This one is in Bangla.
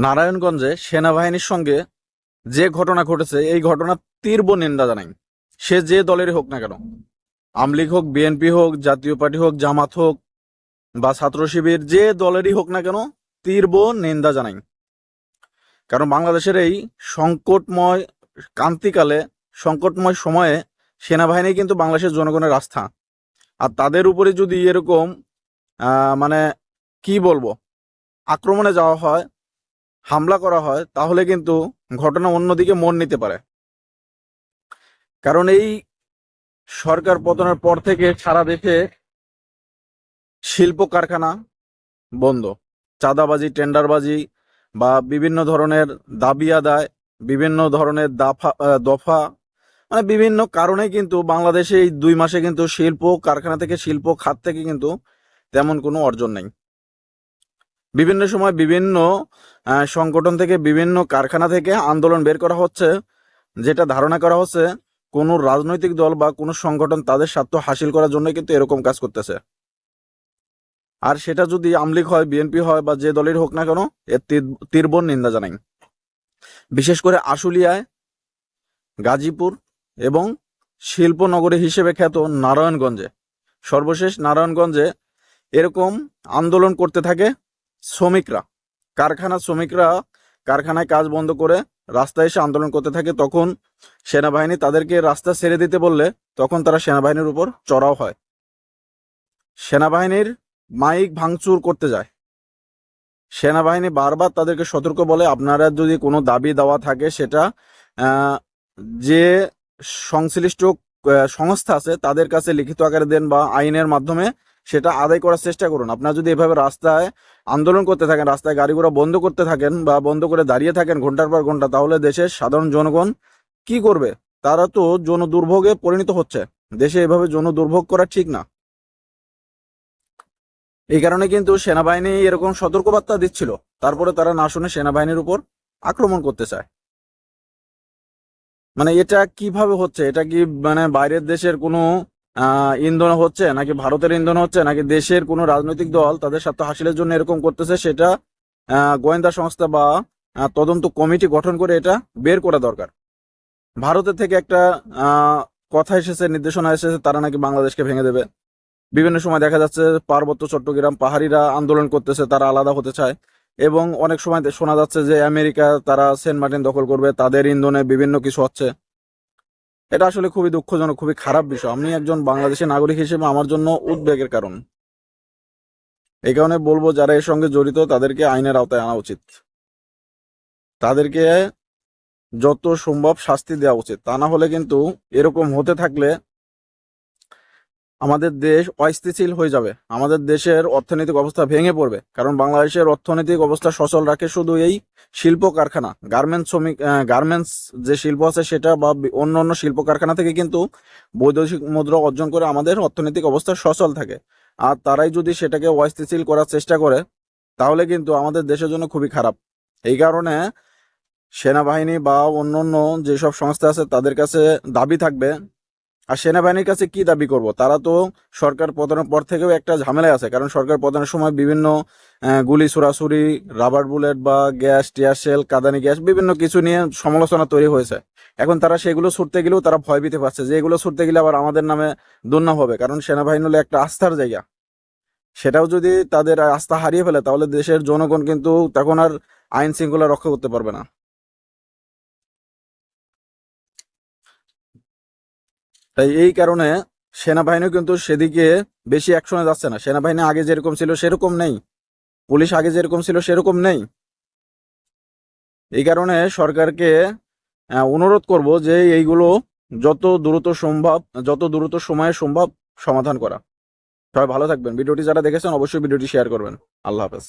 নারায়ণগঞ্জে সেনাবাহিনীর সঙ্গে যে ঘটনা ঘটেছে, এই ঘটনা তীব্র নিন্দা জানাই। সে যে দলেরই হোক না কেন। আমলিগ হোক, বিএনপি হোক, জাতীয় পার্টি হোক, জামাত হোক বা ছাত্র শিবির, যে দলেরই হোক না কেন, তীব্র নিন্দা জানাই। কারণ বাংলাদেশের এই সংকটময়, ক্রান্তিকালে সংকটময় সময়ে সেনাবাহিনী কিন্তু বাংলাদেশের জনগণের আস্থা আর তাদের উপরে যদি এরকম মানে কি বলব, আক্রমণে যাওয়া হয় হামলা করা হয়, তাহলে কিন্তু ঘটনা অন্যদিকে মন নিতে পারে। কারণ এই সরকার পতনের পর থেকে সারা দেশে শিল্প কারখানা বন্ধ। চাঁদাবাজি, টেন্ডারবাজি বা বিভিন্ন ধরনের দাবি আদায়, বিভিন্ন ধরনের দাফা দফা মানে বিভিন্ন কারণে কিন্তু বাংলাদেশে এই দুই মাসে কিন্তু শিল্প কারখানা থেকে শিল্প খাত থেকে কিন্তু তেমন কোনো অর্জন নেই। বিভিন্ন সময় বিভিন্ন সংগঠন থেকে বিভিন্ন কারখানা থেকে আন্দোলন বের করা হচ্ছে, যেটা ধারণা করা হচ্ছে কোনো রাজনৈতিক দল বা কোনো সংগঠন তাদের স্বার্থ হাসিল করার জন্য কিন্তু এরকম কাজ করতেছে। আর সেটা যদি আমলিগ হয়, বিএনপি হয় বা যে দলের হোক না কেন, এর তীর- তীব্র নিন্দা জানাই। বিশেষ করে আশুলিয়ায়, গাজীপুর এবং শিল্পনগরী হিসেবে খ্যাত নারায়ণগঞ্জে। সর্বশেষ নারায়ণগঞ্জে এরকম আন্দোলন করতে থাকে শ্রমিকরা কারখানা শ্রমিকরা কারখানায় কাজ বন্ধ করে রাস্তায় এসে আন্দোলন করতে থাকে, তখন সেনাবাহিনী তাদেরকে রাস্তা ছেড়ে দিতে বললে তখন তারা সেনাবাহিনীর উপর চড়াও হয়। সেনাবাহিনীর মাইক ভাঙচুর করতে যায়। সেনাবাহিনী বারবার তাদেরকে সতর্ক বলে, আপনারা যদি কোনো দাবি দেওয়া থাকে সেটা যে সংশ্লিষ্ট সংস্থা আছে তাদের কাছে লিখিত আকারে দেন বা আইনের মাধ্যমে সেটা আদায় করার চেষ্টা করুন। আপনারা যদি এভাবে রাস্তায় আন্দোলন করতে থাকেন, রাস্তায় গাড়ি ঘোড়া বন্ধ করতে থাকেন বা বন্ধ করে দাঁড়িয়ে থাকেন ঘণ্টার পর ঘণ্টা, তাহলে দেশের সাধারণ জনগণ কি করবে? তারা তো জন দুর্ভোগে পরিণত হচ্ছে। দেশে এভাবে জন দুর্ভোগ করা ঠিক না। এই কারণে কিন্তু সেনাবাহিনী এরকম সতর্কবার্তা দিচ্ছিল। তারপরে তারা না শুনে সেনাবাহিনীর উপর আক্রমণ করতে চায়। মানে এটা কীভাবে হচ্ছে? এটা কি মানে বাইরের দেশের কোনো ইন্ধন হচ্ছে, নাকি ভারতের ইন্ধন হচ্ছে, নাকি দেশের কোনো রাজনৈতিক দল তাদের স্বার্থ হাসিলের জন্য এরকম করতেছে, সেটা গোয়েন্দা সংস্থা বা তদন্ত কমিটি গঠন করে এটা বের করা দরকার। ভারতের থেকে একটা কথা এসেছে, নির্দেশনা এসেছে, তারা নাকি বাংলাদেশকে ভেঙে দেবে। বিভিন্ন সময় দেখা যাচ্ছে পার্বত্য চট্টগ্রাম পাহাড়িরা আন্দোলন করতেছে, তারা আলাদা হতে চায়। এবং অনেক সময় শোনা যাচ্ছে যে আমেরিকা, তারা সেন্ট মার্টিন দখল করবে, তাদের ইন্ধনে বিভিন্ন কিছু হচ্ছে। এটা আসলে খুবই দুঃখজনক, খুবই খারাপ বিষয়। আমি একজন বাংলাদেশের নাগরিক হিসেবে আমার জন্য উদ্বেগের কারণ। এই কারণে বলব, যারা এর সঙ্গে জড়িত, তাদেরকে আইনের আওতায় আনা উচিত। তাদেরকে যত সম্ভব শাস্তি দেওয়া উচিত। তা না হলে কিন্তু এরকম হতে থাকলে আমাদের দেশ অস্থিতিশীল হয়ে যাবে। আমাদের দেশের অর্থনৈতিক অবস্থা ভেঙে পড়বে। কারণ বাংলাদেশের অর্থনৈতিক অবস্থা সচল রাখে শুধু এই শিল্প কারখানা গার্মেন্টস শ্রমিক গার্মেন্টস যে শিল্প আছে সেটা বা অন্য অন্য শিল্প কারখানা থেকে কিন্তু বৈদেশিক মুদ্রা অর্জন করে আমাদের অর্থনৈতিক অবস্থা সচল থাকে। আর তারাই যদি সেটাকে অস্থিতিশীল করার চেষ্টা করে, তাহলে কিন্তু আমাদের দেশের জন্য খুবই খারাপ। এই কারণে সেনাবাহিনী বা অন্য অন্য যেসব সংস্থা আছে তাদের কাছে দাবি থাকবে আর সেনাবাহিনীর কাছে কি দাবি করব? তারা তো সরকার পতনের পর থেকেও একটা ঝামেলায় আছে। কারণ সরকার পতনের সময় বিভিন্ন গুলি ছোড়াছুরি রাবার বুলেট বা গ্যাস টিয়ার শেল কাদানি গ্যাস বিভিন্ন কিছু নিয়ে সমালোচনা তৈরি হয়েছে। এখন তারা সেগুলো ছুটতে গেলেও তারা ভয় পেতে পারছে যে এগুলো ছুটতে গেলে আবার আমাদের নামে দুর্নাম হবে। কারণ সেনাবাহিনী হলো একটা আস্থার জায়গা। সেটাও যদি তাদের আস্থা হারিয়ে ফেলে, তাহলে দেশের জনগণ কিন্তু তখন আর আইন শৃঙ্খলা রক্ষা করতে পারবে না। তাই এই কারণে সেনাবাহিনী কিন্তু সেদিকে বেশি অ্যাকশনে যাচ্ছে না। সেনাবাহিনী আগে যেরকম ছিল সেরকম নেই। পুলিশ আগে যেরকম ছিল সেরকম নেই। এই কারণে সরকারকে অনুরোধ করব যে এইগুলো যত দ্রুত সম্ভব, যত দ্রুত সময়ে সম্ভব সমাধান করা। সবাই ভালো থাকবেন। ভিডিওটি যারা দেখেছেন অবশ্যই ভিডিওটি শেয়ার করবেন। আল্লাহ হাফেজ।